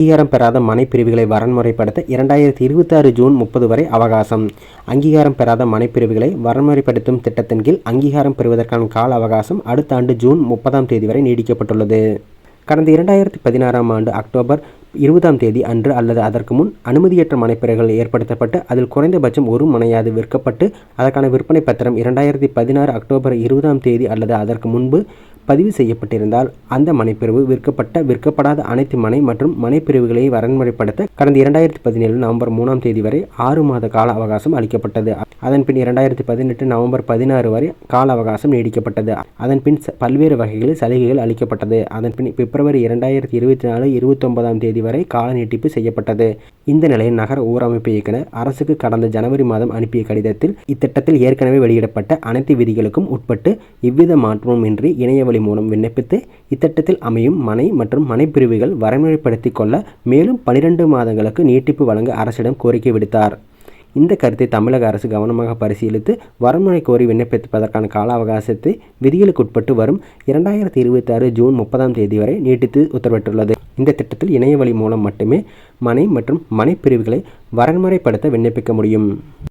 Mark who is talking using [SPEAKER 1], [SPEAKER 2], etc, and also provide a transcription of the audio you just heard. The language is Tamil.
[SPEAKER 1] அங்கீகாரம் பெறாத மனைப்பிரிவுகளை வரன்முறைப்படுத்த இரண்டாயிரத்தி இருபத்தாறு ஜூன் முப்பது வரை அவகாசம். அங்கீகாரம் பெறாத மனைப்பிரிவுகளை வரன்முறைப்படுத்தும் திட்டத்தின் கீழ் அங்கீகாரம் பெறுவதற்கான கால அவகாசம் அடுத்த ஆண்டு ஜூன் முப்பதாம் தேதி வரை நீடிக்கப்பட்டுள்ளது. கடந்த இரண்டாயிரத்தி பதினாறாம் ஆண்டு அக்டோபர் இருபதாம் தேதி அன்று அல்லது அதற்கு முன் அனுமதியற்ற மனைப்பிரிவுகள் ஏற்படுத்தப்பட்டு அதில் குறைந்தபட்சம் ஒரு மனையாது விற்கப்பட்டு அதற்கான விற்பனை பத்திரம் இரண்டாயிரத்தி பதினாறு அக்டோபர் இருபதாம் தேதி அல்லது அதற்கு முன்பு பதிவு செய்யப்பட்டிருந்தால் அந்த மனைப்பிரிவு விற்கப்பட்ட விற்கப்படாத அனைத்து மனை மற்றும் மனைப்பிரிவுகளை வரன்முறைப்படுத்த கடந்த இரண்டாயிரத்தி பதினேழு நவம்பர் மூணாம் தேதி வரை ஆறு மாத கால அவகாசம் அளிக்கப்பட்டது. அதன் பின் இரண்டாயிரத்தி பதினெட்டு நவம்பர் பதினாறு வரை கால அவகாசம் நீடிக்கப்பட்டது. அதன் பின் பல்வேறு வகைகளில் சலுகைகள் அளிக்கப்பட்டது. அதன் பின் பிப்ரவரி இரண்டாயிரத்தி இருபத்தி நாலு இருபத்தொன்பதாம் தேதி வரை கால நீட்டிப்பு செய்யப்பட்டது. இந்த நிலையில் நகர ஊரமைப்பு இயக்குனர் அரசுக்கு கடந்த ஜனவரி மாதம் அனுப்பிய கடிதத்தில் இத்திட்டத்தில் ஏற்கனவே வெளியிடப்பட்ட அனைத்து விதிகளுக்கும் உட்பட்டு எவ்வித மாற்றமும் இன்றி இணைய இணையவழி மூலம் விண்ணப்பித்து இத்திட்டத்தில் அமையும் மனை மற்றும் மனைப்பிரிவுகள் வரன்முறைப்படுத்திக் கொள்ள மேலும் பனிரெண்டு மாதங்களுக்கு நீட்டிப்பு வழங்க அரசிடம் கோரிக்கை விடுத்தார். இந்த கருத்தை தமிழக அரசு கவனமாக பரிசீலித்து வரன்முறை கோரி விண்ணப்பிப்பதற்கான கால அவகாசத்தை விதிகளுக்கு உட்பட்டு வரும் இரண்டாயிரத்தி இருபத்தி ஆறு ஜூன் முப்பதாம் தேதி வரை நீட்டித்து உத்தரவிட்டுள்ளது. இந்த திட்டத்தில் இணையவழி மூலம் மட்டுமே மனை மற்றும் மனைப்பிரிவுகளை வரன்முறைப்படுத்த விண்ணப்பிக்க முடியும்.